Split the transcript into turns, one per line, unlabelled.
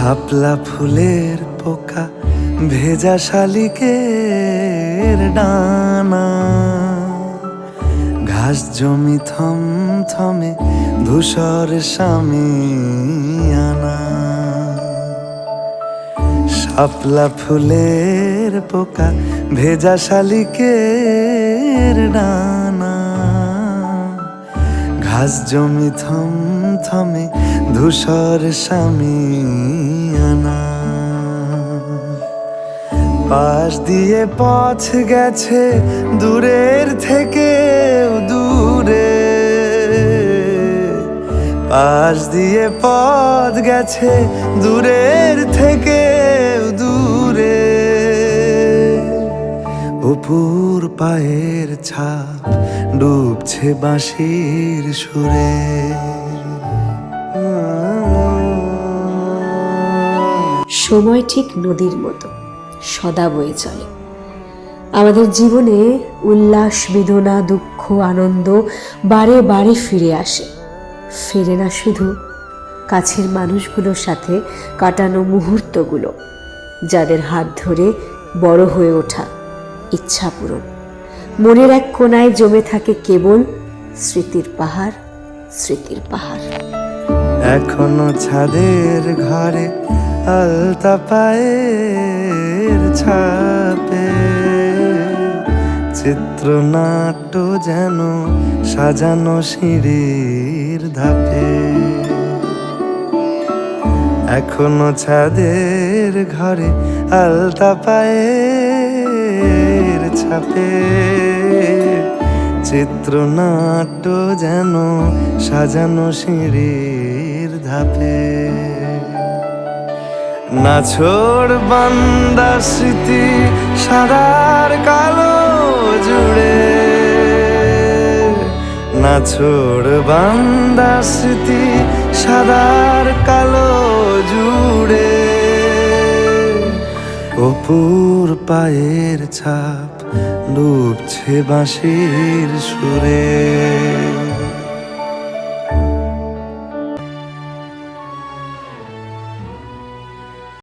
শাপলা ফুলের পোকা, ভেজা শালিকের ডানা। ঘাস জমি থম থমে ধূসর আনা। শাপলা ফুলের পোকা, ভেজা শালিকের ডানা। ঘাস জমি থম থমে ধূসর স্বামী পাশ দিয়ে পথ গেছে দূরের থেকে দূরে। পাশ দিয়ে পথ গেছে দূরের থেকে দূরে। অপুর পায়ের ছাপ ডুবছে বাঁশির সুরে।
সময় ঠিক নদীর মতো। সদা বয়ে চলে। আমাদের জীবনে উল্লাস, বেদনা, দুঃখ, আনন্দ বারে বারে ফিরে আসে। ফেরে না শুধু কাছের মানুষগুলোর সাথে কাটানো মুহূর্তগুলো, যাদের হাত ধরে বড় হয়ে ওঠা ইচ্ছা পূরণ। মনের এক কোনায় জমে থাকে কেবল স্মৃতির পাহাড় স্মৃতির পাহাড়।
এখনও ছাদের ঘরে আলতা পায়ের ছাপে। চিত্রনাট্য যেন সাজানো সিঁড়ির ধাপে। এখনও ছাদের ঘরে আলতা পায়ের ছাপে। চিত্রনাট্য যেন সাজানো সিঁড়ির ধাপে। নাছোড় বান্দা স্মৃতি সাদার কালো জুড়ে। নাছোড় বান্দা স্মৃতি সাদার কালো জুড়ে। অপুর পায়ের ছাপ ডুবছে বাঁশির সুরে।